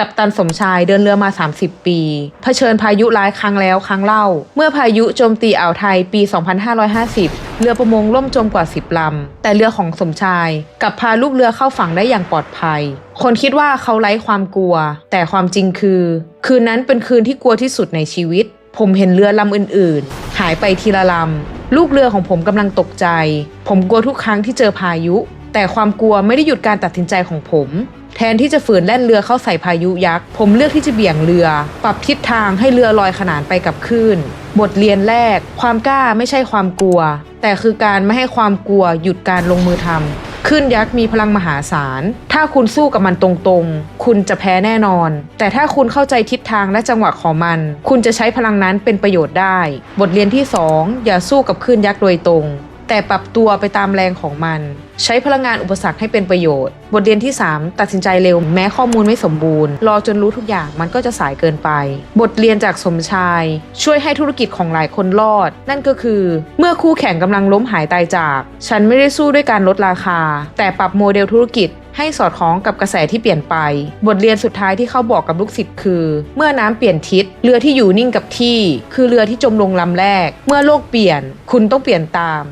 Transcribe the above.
กับตันสมชายเดินเรือมา 30 ปีเผชิญพายุร้ายครั้งแล้วครั้งเล่า เมื่อพายุโจมตีอ่าวไทยปี 2550 เรือประมงล่มจมกว่า 10 ลำ แต่เรือของสมชายกลับพาลูกเรือเข้าฝั่งได้อย่างปลอดภัย คนคิดว่าเขาไร้ความกลัว แต่ความจริงคือ คืนนั้นเป็นคืนที่กลัวที่สุดในชีวิต ผมเห็นเรือลำอื่นๆ หายไปทีละลำ ลูกเรือของผมกำลังตกใจ ผมกลัวทุกครั้งที่เจอพายุ แต่ความกลัวไม่ได้หยุดการตัดสินใจของผม ทนที่จะฝืนแล่นเรือเข้าใส่พายุยักษ์ ผมเลือกที่จะเบี่ยงเรือ ปรับทิศทางให้เรือลอยขนานไปกับคลื่น บทเรียนแรก ความกล้าไม่ใช่ความกลัว แต่คือการไม่ให้ความกลัวหยุดการลงมือทำคลื่นยักษ์มีพลังมหาศาล ถ้าคุณสู้กับมันตรงๆ คุณจะแพ้แน่นอน แต่ถ้าคุณเข้าใจทิศทางและจังหวะของมัน คุณจะใช้พลังนั้นเป็นประโยชน์ได้ บทเรียนที่สองอย่าสู้กับคลื่นยักษ์โดยตรง แต่ปรับตัวไปตามแรงของมัน ใช้พลังงานอุปสรรคให้เป็นประโยชน์ บทเรียนที่ 3 ตัดสินใจเร็ว แม้ข้อมูลไม่สมบูรณ์ รอจนรู้ทุกอย่างมันก็จะสายเกินไป บทเรียนจากสมชาย ช่วยให้ธุรกิจของหลายคนรอด นั่นก็คือ เมื่อคู่แข่งกำลังล้มหายตายจาก ฉันไม่ได้สู้ด้วยการลดราคา แต่ปรับโมเดลธุรกิจให้สอดคล้องกับกระแสที่เปลี่ยนไป บทเรียนสุดท้ายที่เขาบอกกับลูกศิษย์คือ เมื่อน้ำเปลี่ยนทิศ เรือที่อยู่นิ่งกับที่ คือเรือที่จมลงลำแรก เมื่อโลกเปลี่ยน คุณต้องเปลี่ยนตาม